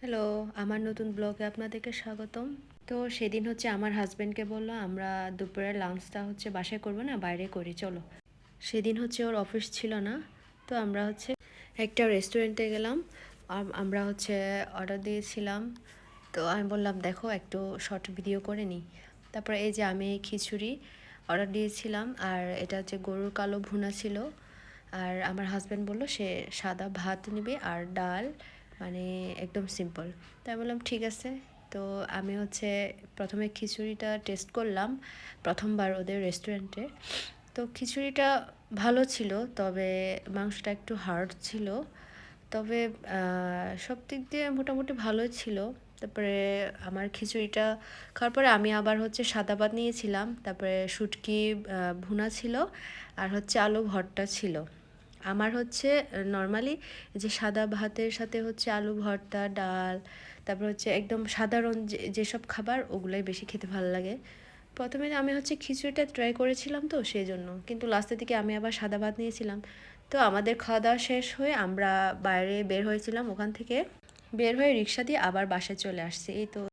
Hello আমার নতুন ব্লগে আপনাদেরকে স্বাগতম। তো সেদিন হচ্ছে আমার হাজব্যান্ডকে বলল, আমরা দুপুরের লাঞ্চটা হচ্ছে বাসায় করব না, বাইরে করি, চলো। সেদিন হচ্ছে ওর অফিস ছিল না, তো আমরা হচ্ছে একটা রেস্টুরেন্টে গেলাম। আম- আমরা হচ্ছে অর্ডার দিয়েছিলাম। তো আমি বললাম, দেখো, একটু শর্ট ভিডিও করে নিই। তারপরে এই যে আমি খিচুড়ি অর্ডার দিয়েছিলাম, আর এটা হচ্ছে গরুর কালো ভুনা ছিল। আর আমার হাজব্যান্ড বলল, সে সাদা ভাত নেবে আর ডাল মানে একদম সিম্পল তাই বললাম, ঠিক আছে। তো আমি হচ্ছে প্রথমে খিচুড়িটা টেস্ট করলাম, প্রথমবার ওদের রেস্টুরেন্টে তো খিচুড়িটা ভালো ছিল, তবে মাংসটা একটু হার্ড ছিল। তবে সব দিক দিয়ে মোটামুটি ভালোই ছিল। তারপরে আমার খিচুড়িটা খাওয়ার পরে আমি আবার হচ্ছে সাদা ভাত নিয়েছিলাম। তারপরে শুটকি ভুনা ছিল, আর হচ্ছে আলু ভর্তা ছিল। আমার হচ্ছে নর্মালি যে সাদা ভাতের সাথে হচ্ছে আলু ভর্তা, ডাল, তারপর হচ্ছে একদম সাধারণ যেসব খাবার ওগুলোই বেশি খেতে ভালো লাগে। প্রথমে আমি হচ্ছে খিচুড়িটা ট্রাই করেছিলাম তো সেই জন্য কিন্তু লাস্টের দিকে আমি আবার সাদা ভাত নিয়েছিলাম। তো আমাদের খাওয়া দাওয়া শেষ হয়ে আমরা বাইরে বের হয়েছিলাম ওখান থেকে, বের হয়ে রিক্সা দিয়ে আবার বাসায় চলে আসছি, এই তো।